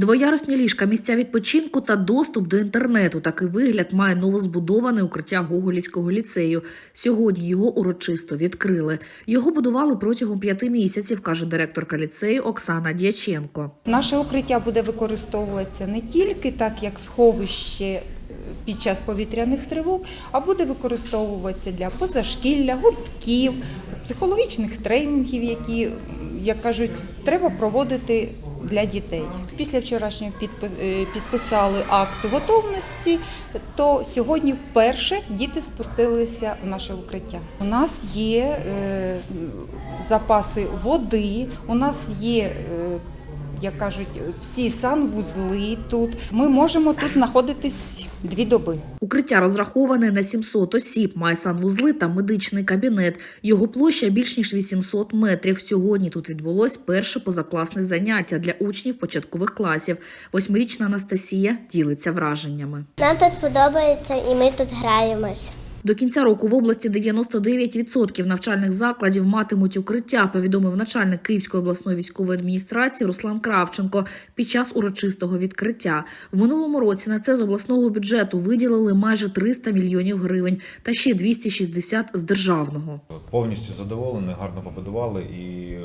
Двоярусні ліжка, місця відпочинку та доступ до інтернету. Такий вигляд має новозбудоване укриття Гоголівського ліцею. Сьогодні його урочисто відкрили. Його будували протягом п'яти місяців, каже директорка ліцею Оксана Дяченко. Наше укриття буде використовуватися не тільки так, як сховище е, під час повітряних тривог, а буде використовуватися для позашкілля, гуртків, психологічних тренінгів, які, як кажуть, треба проводити для дітей. Після вчорашнього е, підписали акт готовності, то сьогодні вперше діти спустилися в наше укриття. У нас є е, запаси води, у нас є. Як кажуть, всі санвузли тут. Ми можемо тут знаходитись дві доби. Укриття розраховане на 700 осіб, має санвузли та медичний кабінет. Його площа більш ніж 800 метрів. Сьогодні тут відбулось перше позакласне заняття для учнів початкових класів. Восьмирічна Анастасія ділиться враженнями. Нам тут подобається і ми тут граємось. До кінця року в області 99% навчальних закладів матимуть укриття, повідомив начальник Київської обласної військової адміністрації Руслан Кравченко під час урочистого відкриття. В минулому році на це з обласного бюджету виділили майже 300 мільйонів гривень та ще 260 з державного. Повністю задоволені, гарно побудували і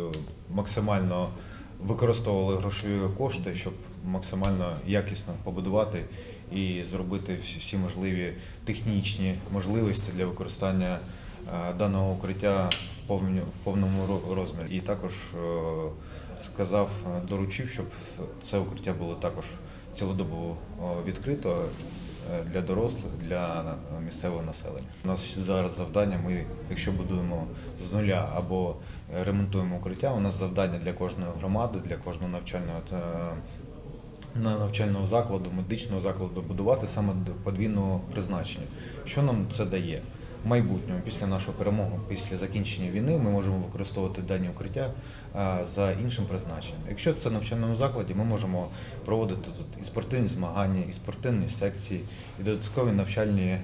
максимально використовували грошові кошти, щоб максимально якісно побудувати і зробити всі, можливі технічні можливості для використання е, даного укриття в повному розмірі. І також е, сказав, е, доручив, щоб це укриття було також цілодобово відкрито для дорослих, для місцевого населення. У нас зараз завдання. Ми, якщо будуємо з нуля або ремонтуємо укриття, у нас завдання для кожної громади, для кожного навчального навчального закладу, медичного закладу будувати саме подвійного призначення. Що нам це дає? Майбутньому, після нашої перемоги, після закінчення війни, ми можемо використовувати дані укриття за іншим призначенням. Якщо це навчальному закладі, ми можемо проводити тут і спортивні змагання, і спортивні секції, і додаткові навчальні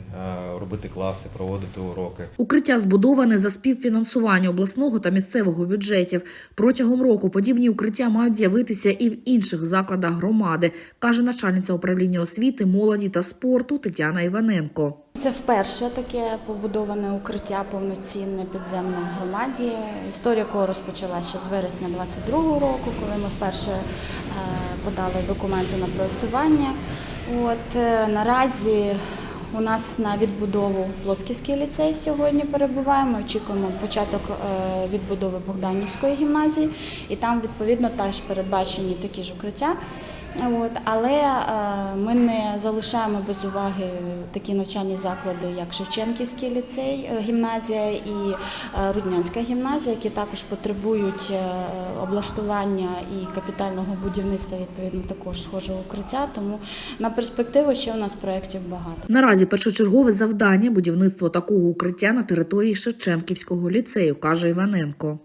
робити класи, проводити уроки. Укриття збудоване за співфінансування обласного та місцевого бюджетів. Протягом року подібні укриття мають з'явитися і в інших закладах громади, каже начальниця управління освіти, молоді та спорту Тетяна Іваненко. Це вперше таке побудоване укриття повноцінне підземне в громаді. Історія якого розпочалася ще з вересня 22-го року, коли ми вперше е, подали документи на проєктування. От е, наразі у нас на відбудову Плосківський ліцей сьогодні перебуває. Ми очікуємо початок е, відбудови Богданівської гімназії, і там відповідно теж передбачені такі ж укриття. От, але е, ми не залишаємо без уваги такі навчальні заклади, як Шевченківський ліцей, е, гімназія і е, Руднянська гімназія, які також потребують облаштування і капітального будівництва відповідно також схожого укриття. Тому на перспективу ще у нас проєктів багато. Наразі першочергове завдання будівництво такого укриття на території Шевченківського ліцею, каже Іваненко.